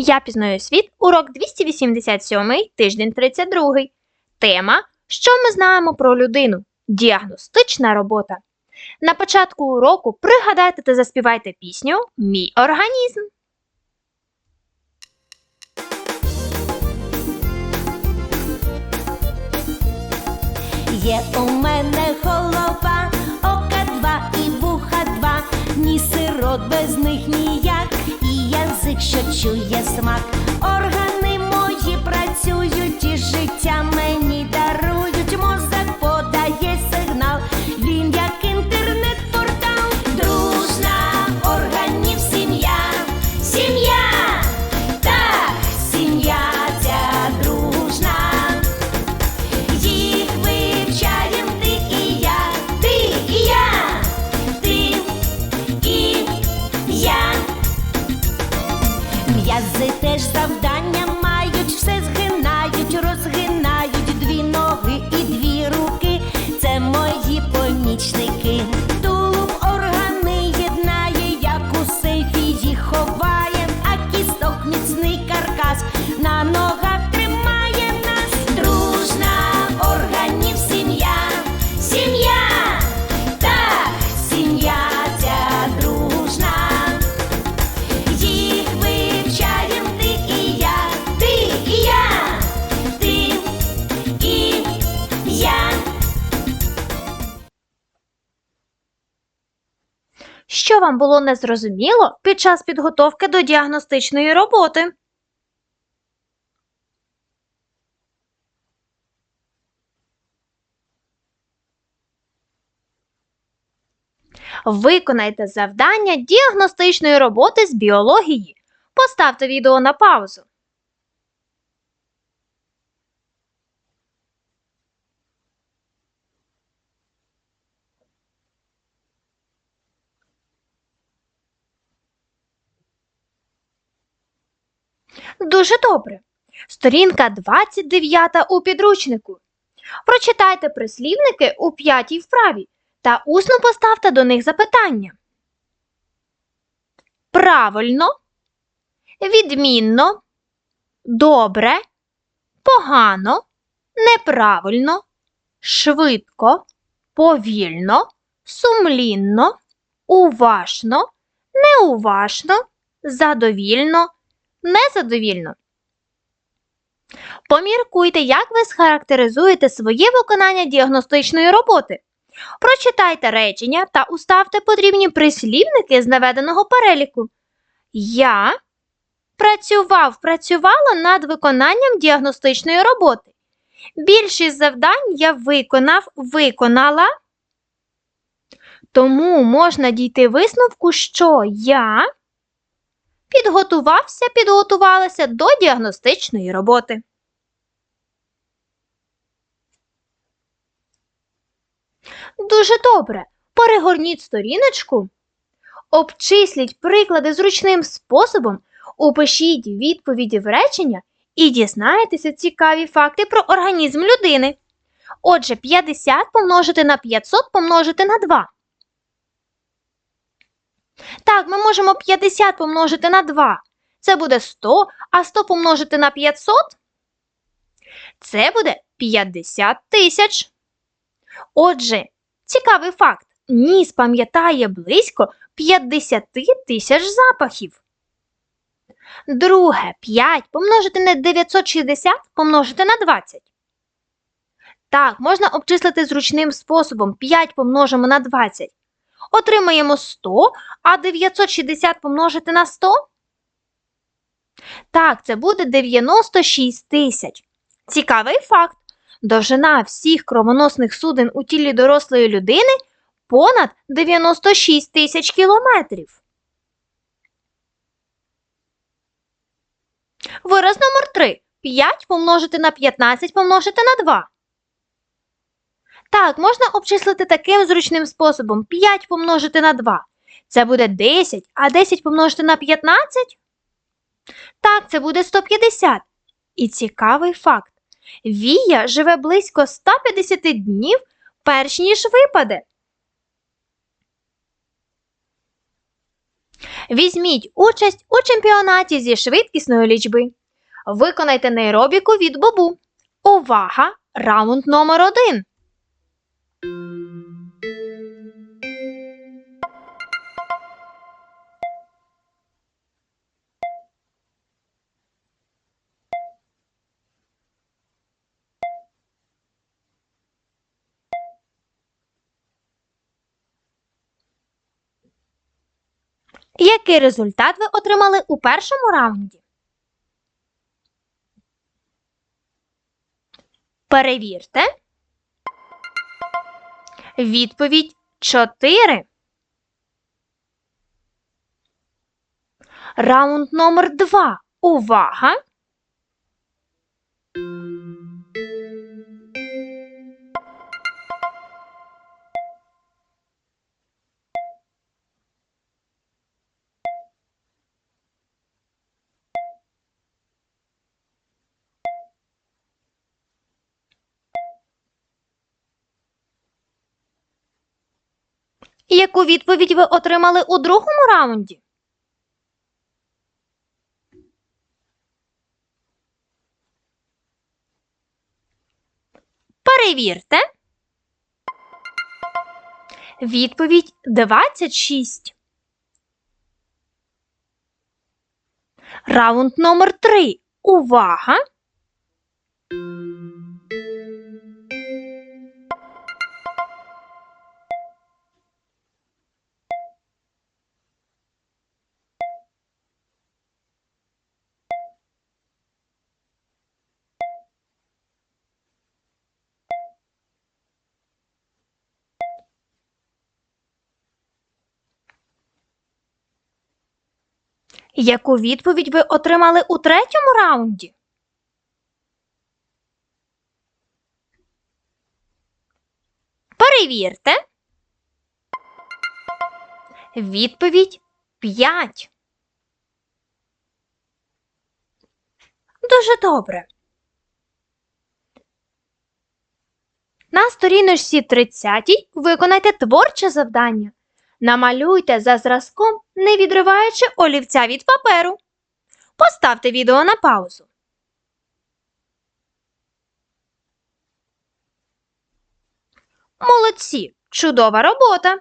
Я пізнаю світ, урок 287, тиждень 32. Тема Що ми знаємо про людину? Діагностична робота. На початку уроку пригадайте та заспівайте пісню Мій організм. Є у мене голова, ока два і вуха два, ні сирот без них ніяк, і язик, що es mag Що вам було незрозуміло під час підготовки до діагностичної роботи? Виконайте завдання діагностичної роботи з біології. Поставте відео на паузу. Дуже добре. Сторінка 29 у підручнику. Прочитайте прислівники у п'ятій вправі та усно поставте до них запитання. Правильно, відмінно, добре, погано, неправильно, швидко, повільно, сумлінно, уважно, неуважно, задовільно, незадовільно. Поміркуйте, як ви схарактеризуєте своє виконання діагностичної роботи. Прочитайте речення та уставте потрібні прислівники з наведеного переліку. Я працював, працювала над виконанням діагностичної роботи. Більшість завдань я виконав, виконала. Тому можна дійти висновку, що я підготувався, підготувалася до діагностичної роботи. Дуже добре. Перегорніть сторіночку, обчисліть приклади зручним способом, упишіть відповіді в речення і дізнаєтеся цікаві факти про організм людини. Отже, 50 помножити на 500 помножити на 2. Так, ми можемо 50 помножити на 2. Це буде 100, а 100 помножити на 500 це буде 50 тисяч. Отже, цікавий факт. Ніс пам'ятає близько 50 тисяч запахів. Друге 5 помножити на 960 помножити на 20. Так, можна обчислити зручним способом 5 помножимо на 20. Отримаємо 100, а 960 помножити на 100? Так, це буде 96 тисяч. Цікавий факт. Довжина всіх кровоносних суден у тілі дорослої людини понад 96 тисяч кілометрів. Вираз номер 3. 5 помножити на 15 помножити на 2. Так, можна обчислити таким зручним способом 5 помножити на 2. Це буде 10, а 10 помножити на 15? Так, це буде 150. І цікавий факт. Вія живе близько 150 днів, перш ніж випаде. Візьміть участь у чемпіонаті зі швидкісної лічби. Виконайте нейробіку від Бобу. Увага! Раунд номер один. Який результат ви отримали у першому раунді? Перевірте. Відповідь 4. Раунд номер 2. Увага! Яку відповідь ви отримали у другому раунді? Перевірте. Відповідь 26. Раунд номер 3. Увага! Яку відповідь ви отримали у третьому раунді? Перевірте. Відповідь 5. Дуже добре. На сторіночці 30 виконайте творче завдання. Намалюйте за зразком, не відриваючи олівця від паперу. Поставте відео на паузу. Молодці! Чудова робота!